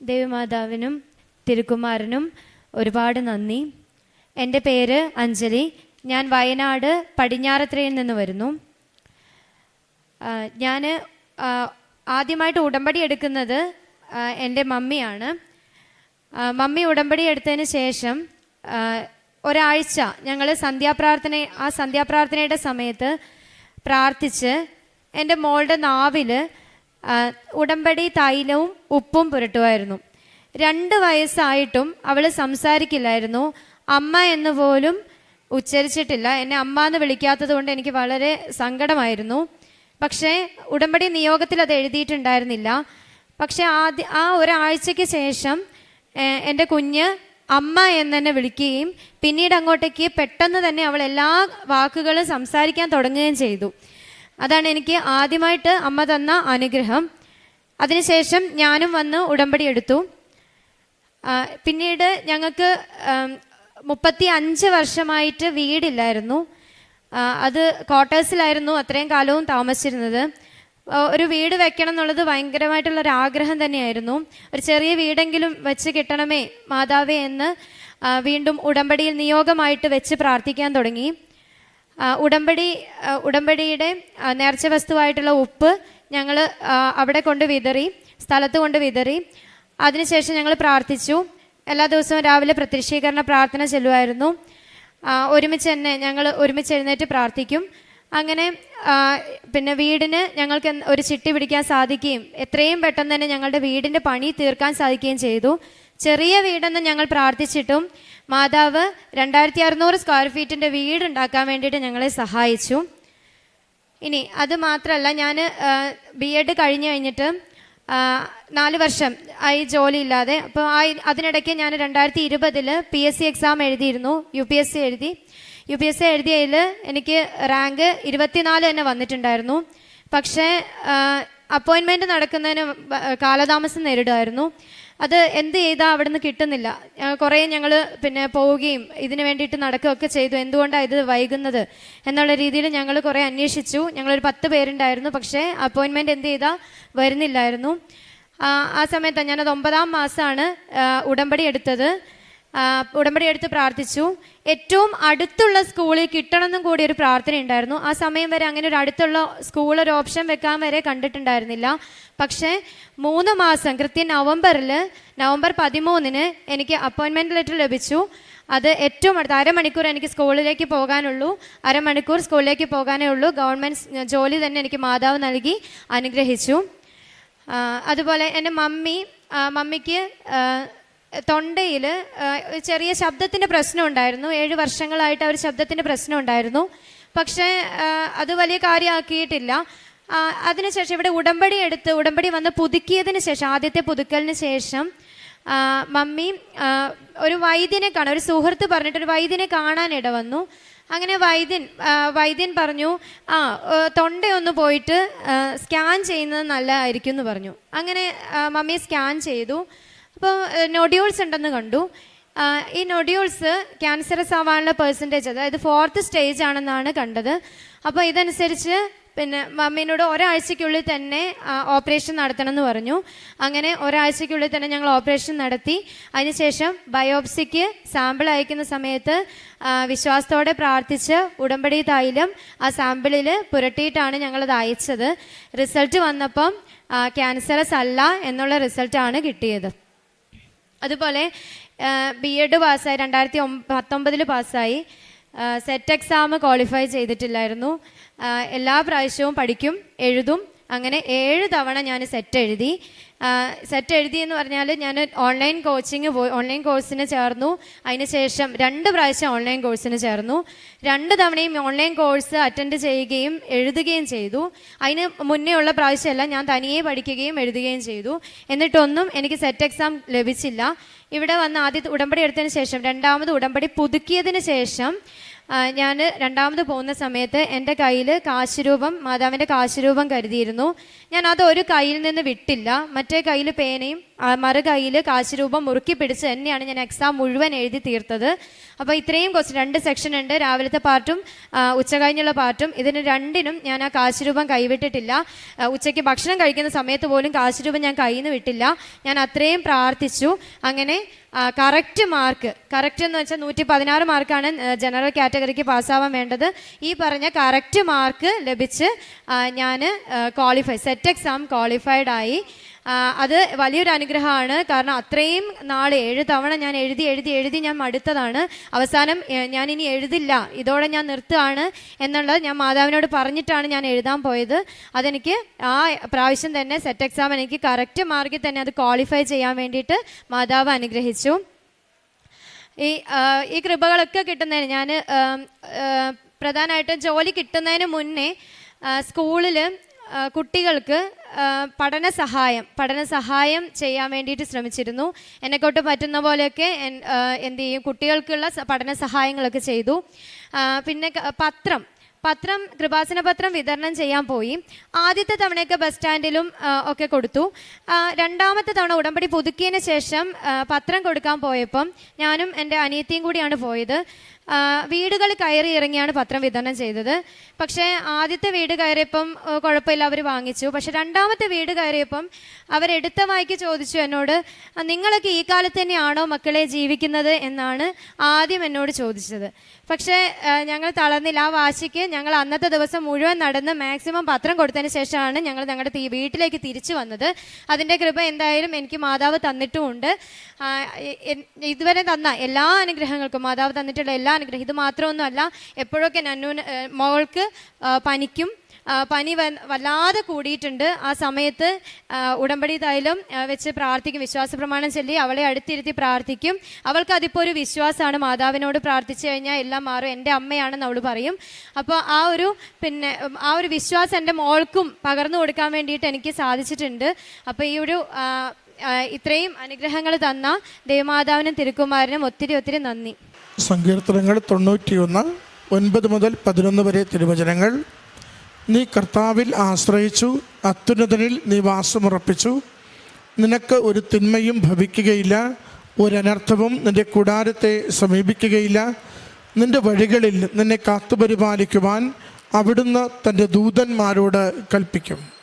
ദേവിമാതാവിനും തിരുക്കുമാരനും ഒരുപാട് നന്ദി. എന്റെ പേര് അഞ്ജലി. ഞാൻ വയനാട് പടിഞ്ഞാറത്രയിൽ നിന്ന് വരുന്നു. ഞാൻ ആദ്യമായിട്ട് ഉടമ്പടി എടുക്കുന്നത് എന്റെ മമ്മിയാണ്. മമ്മി ഉടമ്പടി എടുത്തതിന് ശേഷം ഒരാഴ്ച ഞങ്ങൾ സന്ധ്യാപ്രാർത്ഥന ആ സന്ധ്യാപ്രാർത്ഥനയുടെ സമയത്ത് പ്രാർത്ഥിച്ച് എന്റെ മോളുടെ നാവിൽ ഉടമ്പടി തൈലവും ഉപ്പും പുരട്ടുമായിരുന്നു. രണ്ട് വയസ്സായിട്ടും അവൾ സംസാരിക്കില്ലായിരുന്നു. അമ്മ എന്ന് പോലും ഉച്ചരിച്ചിട്ടില്ല. എന്നെ അമ്മ എന്ന് വിളിക്കാത്തത് കൊണ്ട് എനിക്ക് വളരെ സങ്കടമായിരുന്നു. പക്ഷേ ഉടമ്പടി നിയോഗത്തിൽ അത് എഴുതിയിട്ടുണ്ടായിരുന്നില്ല. പക്ഷെ ആദ്യ ആ ഒരാഴ്ചയ്ക്ക് ശേഷം എന്റെ കുഞ്ഞ് അമ്മ എന്ന് തന്നെ വിളിക്കുകയും പിന്നീട് അങ്ങോട്ടേക്ക് പെട്ടെന്ന് തന്നെ അവൾ എല്ലാ വാക്കുകളും സംസാരിക്കാൻ തുടങ്ങുകയും ചെയ്തു. അതാണ് എനിക്ക് ആദ്യമായിട്ട് അമ്മ തന്ന അനുഗ്രഹം. അതിനുശേഷം ഞാനും വന്ന് ഉടമ്പടി എടുത്തു. പിന്നീട് ഞങ്ങൾക്ക് മുപ്പത്തി അഞ്ച് വർഷമായിട്ട് വീടില്ലായിരുന്നു. അത് ക്വാർട്ടേഴ്സിലായിരുന്നു അത്രയും കാലവും താമസിച്ചിരുന്നത്. ഒരു വീട് വെക്കണം എന്നുള്ളത് ഭയങ്കരമായിട്ടുള്ള ഒരു ആഗ്രഹം തന്നെയായിരുന്നു. ഒരു ചെറിയ വീടെങ്കിലും വെച്ച് കിട്ടണമേ മാതാവേ എന്ന് വീണ്ടും ഉടമ്പടിയിൽ നിയോഗമായിട്ട് വെച്ച് പ്രാർത്ഥിക്കാൻ തുടങ്ങി. ഉടമ്പടി ഉടമ്പടിയുടെ നേർച്ച വസ്തുവായിട്ടുള്ള ഉപ്പ് ഞങ്ങൾ അവിടെ കൊണ്ട് വിതറി സ്ഥലത്ത് കൊണ്ട് വിതറി. അതിനുശേഷം ഞങ്ങൾ പ്രാർത്ഥിച്ചു. എല്ലാ ദിവസവും രാവിലെ പ്രത്യക്ഷീകരണ പ്രാർത്ഥന ചെല്ലുമായിരുന്നു. ഒരുമിച്ച് തന്നെ ഞങ്ങൾ ഒരുമിച്ച് എഴുന്നേറ്റ് പ്രാർത്ഥിക്കും. അങ്ങനെ പിന്നെ വീടിന് ഞങ്ങൾക്ക് ഒരു ചിട്ടി പിടിക്കാൻ സാധിക്കുകയും എത്രയും പെട്ടെന്ന് തന്നെ ഞങ്ങളുടെ വീടിന്റെ പണി തീർക്കാൻ സാധിക്കുകയും ചെയ്തു. ചെറിയ വീടെന്ന് ഞങ്ങൾ പ്രാർത്ഥിച്ചിട്ടും മാതാവ് രണ്ടായിരത്തി അറുന്നൂറ് സ്ക്വയർ ഫീറ്റിന്റെ വീട് ഉണ്ടാക്കാൻ വേണ്ടിയിട്ട് ഞങ്ങളെ സഹായിച്ചു. ഇനി അത് മാത്രമല്ല ഞാൻ ബി എഡ് കഴിഞ്ഞ് കഴിഞ്ഞിട്ട് നാല് വർഷം ആയി ജോലിയില്ലാതെ. അപ്പോൾ ആ അതിനിടയ്ക്ക് ഞാൻ രണ്ടായിരത്തി ഇരുപതിൽ പി എസ് സി എക്സാം എഴുതിയിരുന്നു യു പി എസ് സി എഴുതി. യു പി എസ് സി എഴുതിയതിൽ എനിക്ക് റാങ്ക് ഇരുപത്തിനാല് തന്നെ വന്നിട്ടുണ്ടായിരുന്നു. പക്ഷേ അപ്പോയിൻമെന്റ് നടക്കുന്നതിന് കാലതാമസം നേരിടുമായിരുന്നു. അത് എന്ത് ചെയ്താൽ അവിടുന്ന് കിട്ടുന്നില്ല. കുറേ ഞങ്ങൾ പിന്നെ പോവുകയും ഇതിനു വേണ്ടിയിട്ട് നടക്കുകയൊക്കെ ചെയ്തു. എന്തുകൊണ്ടാണ് ഇത് വൈകുന്നത്? എന്നുള്ള രീതിയിൽ ഞങ്ങൾ കുറേ അന്വേഷിച്ചു. ഞങ്ങളൊരു പത്ത് പേരുണ്ടായിരുന്നു. പക്ഷേ അപ്പോയിൻമെന്റ് എന്ത് ചെയ്താൽ വരുന്നില്ലായിരുന്നു. ആ, സമയത്താണ് സമയത്ത് ഞാനത് ഒമ്പതാം മാസമാണ് ഉടമ്പടി എടുത്തത്. ഉടമ്പടി എടുത്ത് പ്രാർത്ഥിച്ചു. ഏറ്റവും അടുത്തുള്ള സ്കൂളിൽ കിട്ടണമെന്നും കൂടി ഒരു പ്രാർത്ഥന ഉണ്ടായിരുന്നു. ആ സമയം വരെ അങ്ങനെ ഒരു അടുത്തുള്ള സ്കൂൾ ഒരു ഓപ്ഷൻ വെക്കാൻ വരെ കണ്ടിട്ടുണ്ടായിരുന്നില്ല. പക്ഷേ മൂന്ന് മാസം കൃത്യം നവംബറിൽ നവംബർ പതിമൂന്നിന് എനിക്ക് അപ്പോയിൻമെന്റ് ലെറ്റർ ലഭിച്ചു. അത് ഏറ്റവും അടുത്ത് അരമണിക്കൂർ എനിക്ക് സ്കൂളിലേക്ക് പോകാനുള്ളൂ. അരമണിക്കൂർ സ്കൂളിലേക്ക് പോകാനേ ഉള്ളൂ. ഗവൺമെന്റ് ജോലി തന്നെ എനിക്ക് മാതാവ് നൽകി അനുഗ്രഹിച്ചു. അതുപോലെ എന്റെ മമ്മി മമ്മിക്ക് തൊണ്ടയിൽ ചെറിയ ശബ്ദത്തിന്റെ പ്രശ്നം ഉണ്ടായിരുന്നു. ഏഴ് വർഷങ്ങളായിട്ട് അവർ ശബ്ദത്തിന്റെ പ്രശ്നം ഉണ്ടായിരുന്നു. പക്ഷേ അത് വലിയ കാര്യമാക്കിയിട്ടില്ല. അതിനുശേഷം ഇവിടെ ഉടമ്പടി എടുത്ത് ഉടമ്പടി വന്ന് പുതുക്കിയതിന് ശേഷം ആദ്യത്തെ പുതുക്കലിന് ശേഷം മമ്മി ഒരു വൈദ്യനെ കാണാൻ ഒരു സുഹൃത്ത് പറഞ്ഞിട്ട് ഒരു വൈദ്യനെ കാണാൻ ഇട വന്നു. അങ്ങനെ വൈദ്യൻ വൈദ്യൻ പറഞ്ഞു ആ തൊണ്ടയൊന്ന് പോയിട്ട് സ്കാൻ ചെയ്യുന്നത് നല്ലതായിരിക്കും എന്ന് പറഞ്ഞു. അങ്ങനെ മമ്മി സ്കാൻ ചെയ്തു. അപ്പോൾ നൊഡ്യൂൾസ് ഉണ്ടെന്ന് കണ്ടു. ഈ നൊഡ്യൂൾസ് ക്യാൻസറസ് ആവാനുള്ള പെർസെന്റേജ് അതായത് ഫോർത്ത് സ്റ്റേജ് ആണെന്നാണ് കണ്ടത്. അപ്പോൾ ഇതനുസരിച്ച് പിന്നെ മമ്മീനോട് ഒരാഴ്ചയ്ക്കുള്ളിൽ തന്നെ ഓപ്പറേഷൻ നടത്തണം എന്ന് പറഞ്ഞു. അങ്ങനെ ഒരാഴ്ചയ്ക്കുള്ളിൽ തന്നെ ഞങ്ങൾ ഓപ്പറേഷൻ നടത്തി. അതിനുശേഷം ബയോപ്സിക്ക് സാമ്പിൾ അയക്കുന്ന സമയത്ത് വിശ്വാസത്തോടെ പ്രാർത്ഥിച്ച് ഉടമ്പടി തൈലം ആ സാമ്പിളിൽ പുരട്ടിയിട്ടാണ് ഞങ്ങളത് അയച്ചത്. റിസൾട്ട് വന്നപ്പം ക്യാൻസറസ് അല്ല എന്നുള്ള റിസൾട്ടാണ് കിട്ടിയത്. അതുപോലെ ബി എഡ് പാസ്സായി രണ്ടായിരത്തി പത്തൊമ്പതിൽ പാസ്സായി. സെറ്റ് എക്സാം ക്വാളിഫൈ ചെയ്തിട്ടില്ലായിരുന്നു. എല്ലാ പ്രാവശ്യവും പഠിക്കും എഴുതും. അങ്ങനെ ഏഴ് തവണ ഞാൻ സെറ്റ് എഴുതി. സെറ്റ് എഴുതി എന്ന് പറഞ്ഞാൽ ഞാൻ ഓൺലൈൻ കോച്ചിങ് പോയി ഓൺലൈൻ കോഴ്സിന് ചേർന്നു. അതിനുശേഷം രണ്ട് പ്രാവശ്യം ഓൺലൈൻ കോഴ്സിന് ചേർന്നു. രണ്ട് തവണയും ഓൺലൈൻ കോഴ്സ് അറ്റൻഡ് ചെയ്യുകയും എഴുതുകയും ചെയ്തു. അതിന് മുന്നേ ഉള്ള പ്രാവശ്യമല്ല ഞാൻ തനിയെ പഠിക്കുകയും എഴുതുകയും ചെയ്തു. എന്നിട്ടൊന്നും എനിക്ക് സെറ്റ് എക്സാം ലഭിച്ചില്ല. ഇവിടെ വന്ന് ആദ്യത്തെ ഉടമ്പടി എടുത്തതിന് ശേഷം രണ്ടാമത് ഉടമ്പടി പുതുക്കിയതിന് ശേഷം ഞാൻ രണ്ടാമത് പോകുന്ന സമയത്ത് എന്റെ കയ്യിൽ കാശുരൂപം മാതാവിന്റെ കാശുരൂപം കരുതിയിരുന്നു. ഞാൻ അത് ഒരു കയ്യിൽ നിന്ന് വിട്ടില്ല. മറ്റേ കയ്യിൽ പേനയും മറു കയ്യിൽ കാശുരൂപം മുറുക്കി പിടിച്ച് തന്നെയാണ് ഞാൻ എക്സാം മുഴുവൻ എഴുതി തീർത്തത്. അപ്പോൾ ഇത്രയും ക്വസ്റ്റ്യൻ രണ്ട് സെക്ഷൻ ഉണ്ട്. രാവിലത്തെ പാർട്ടും ഉച്ച കഴിഞ്ഞുള്ള പാർട്ടും ഇതിന് രണ്ടിനും ഞാൻ ആ കാശുരൂപം കൈവിട്ടിട്ടില്ല. ഉച്ചയ്ക്ക് ഭക്ഷണം കഴിക്കുന്ന സമയത്ത് പോലും കാശുരൂപം ഞാൻ കയ്യിൽ നിന്ന് വിട്ടില്ല. ഞാൻ അത്രയും പ്രാർത്ഥിച്ചു. അങ്ങനെ കറക്റ്റ് മാർക്ക് കറക്റ്റ് എന്ന് വെച്ചാൽ നൂറ്റി പതിനാറ് മാർക്കാണ് ജനറൽ കാറ്റഗറിക്ക് പാസ്സാവാൻ വേണ്ടത്. ഈ പറഞ്ഞ കറക്റ്റ് മാർക്ക് ലഭിച്ച് ഞാൻ ക്വാളിഫൈ സെറ്റ് എക്സാം ക്വാളിഫൈഡ് ആയി. അത് വലിയൊരു അനുഗ്രഹമാണ്. കാരണം അത്രയും നാൾ ഏഴ് തവണ ഞാൻ എഴുതി എഴുതി എഴുതി ഞാൻ മടുത്തതാണ്. അവസാനം ഞാൻ ഇനി എഴുതില്ല. ഇതോടെ ഞാൻ നിർത്തുകയാണ് എന്നുള്ളത് ഞാൻ മാതാവിനോട് പറഞ്ഞിട്ടാണ് ഞാൻ എഴുതാൻ പോയത്. അതെനിക്ക് ആ പ്രാവശ്യം തന്നെ സെറ്റ് എക്സാം എനിക്ക് കറക്റ്റ് മാർക്കിൽ തന്നെ അത് ക്വാളിഫൈ ചെയ്യാൻ വേണ്ടിയിട്ട് മാതാവ് അനുഗ്രഹിച്ചു. ഈ ഈ കൃപകളൊക്കെ കിട്ടുന്നതിന് ഞാൻ പ്രധാനമായിട്ടും ജോലി കിട്ടുന്നതിന് മുന്നേ സ്കൂളിൽ കുട്ടികൾക്ക് പഠന സഹായം പഠന സഹായം ചെയ്യാൻ വേണ്ടിയിട്ട് ശ്രമിച്ചിരുന്നു. എന്നെക്കൊണ്ട് പറ്റുന്ന പോലെയൊക്കെ എന്ത് ചെയ്യും? കുട്ടികൾക്കുള്ള പഠന സഹായങ്ങളൊക്കെ ചെയ്തു. പിന്നെ പത്രം. പത്രം കൃപാസന പത്രം വിതരണം ചെയ്യാൻ പോയി. ആദ്യത്തെ തവണയൊക്കെ ബസ് സ്റ്റാൻഡിലും ഒക്കെ കൊടുത്തു. രണ്ടാമത്തെ തവണ ഉടമ്പടി പുതുക്കിയതിന് ശേഷം പത്രം കൊടുക്കാൻ പോയപ്പം ഞാനും എന്റെ അനിയത്തിയും കൂടിയാണ് പോയത്. വീടുകൾ കയറി ഇറങ്ങിയാണ് പത്രം വിതരണം ചെയ്തത്. പക്ഷേ ആദ്യത്തെ വീട് കയറിയപ്പം കുഴപ്പമില്ല അവർ വാങ്ങിച്ചു. പക്ഷെ രണ്ടാമത്തെ വീട് കയറിയപ്പം അവരെടുത്ത വായിക്ക് ചോദിച്ചു എന്നോട് നിങ്ങളൊക്കെ ഈ കാലത്ത് തന്നെയാണോ മക്കളെ ജീവിക്കുന്നത്? എന്നാണ് ആദ്യം എന്നോട് ചോദിച്ചത്. പക്ഷേ ഞങ്ങൾ തളർന്നില്ല. ആ വാശിക്ക് ഞങ്ങൾ അന്നത്തെ ദിവസം മുഴുവൻ നടന്ന് മാക്സിമം പത്രം കൊടുത്തതിന് ശേഷമാണ് ഞങ്ങൾ ഞങ്ങളുടെ വീട്ടിലേക്ക് തിരിച്ചു വന്നത്. അതിന്റെ കൃപ എന്തായാലും എനിക്ക് മാതാവ് തന്നിട്ടുമുണ്ട്. ഇതുവരെ തന്ന എല്ലാ അനുഗ്രഹങ്ങൾക്കും മാതാവ് തന്നിട്ടുള്ള എല്ലാ അനുഗ്രഹം. ഇത് മാത്രമൊന്നുമല്ല എപ്പോഴൊക്കെ നന്നൂന മോൾക്ക് പനിക്കും പനി വല്ലാതെ കൂടിയിട്ടുണ്ട് ആ സമയത്ത് ഉടമ്പടി തൈലം വെച്ച് പ്രാർത്ഥിക്കും വിശ്വാസ പ്രമാണം ചൊല്ലി അവളെ അടുത്തിരുത്തി പ്രാർത്ഥിക്കും. അവൾക്ക് അതിപ്പോൾ ഒരു വിശ്വാസമാണ്. മാതാവിനോട് പ്രാർത്ഥിച്ചു കഴിഞ്ഞാൽ എല്ലാം മാറും. എന്റെ അമ്മയാണെന്ന് അവൾ പറയും. അപ്പോൾ ആ ഒരു പിന്നെ ആ ഒരു വിശ്വാസം എന്റെ മോൾക്കും പകർന്നു കൊടുക്കാൻ വേണ്ടിയിട്ട് എനിക്ക് സാധിച്ചിട്ടുണ്ട്. അപ്പോൾ ഈ ഒരു ഇത്രയും അനുഗ്രഹങ്ങൾ തന്ന ദേവമാതാവിനും തിരുക്കുമാരനും ഒത്തിരി ഒത്തിരി നന്ദി. സങ്കീർത്തനങ്ങൾ തൊണ്ണൂറ്റിയൊന്ന് ഒൻപത് മുതൽ പതിനൊന്ന് വരെ തിരുവചനങ്ങൾ. നീ കർത്താവിൽ ആശ്രയിച്ചു അത്യുന്നതനിൽ നീ വാസമുറപ്പിച്ചു. നിനക്ക് ഒരു തിന്മയും ഭവിക്കുകയില്ല ഒരനർത്ഥവും നിന്റെ കൂടാരത്തെ സമീപിക്കുകയില്ല. നിന്റെ വഴികളിൽ നിന്നെ കാത്തുപരിപാലിക്കുവാൻ അവിടുന്ന് തന്റെ ദൂതന്മാരോട് കൽപ്പിക്കും.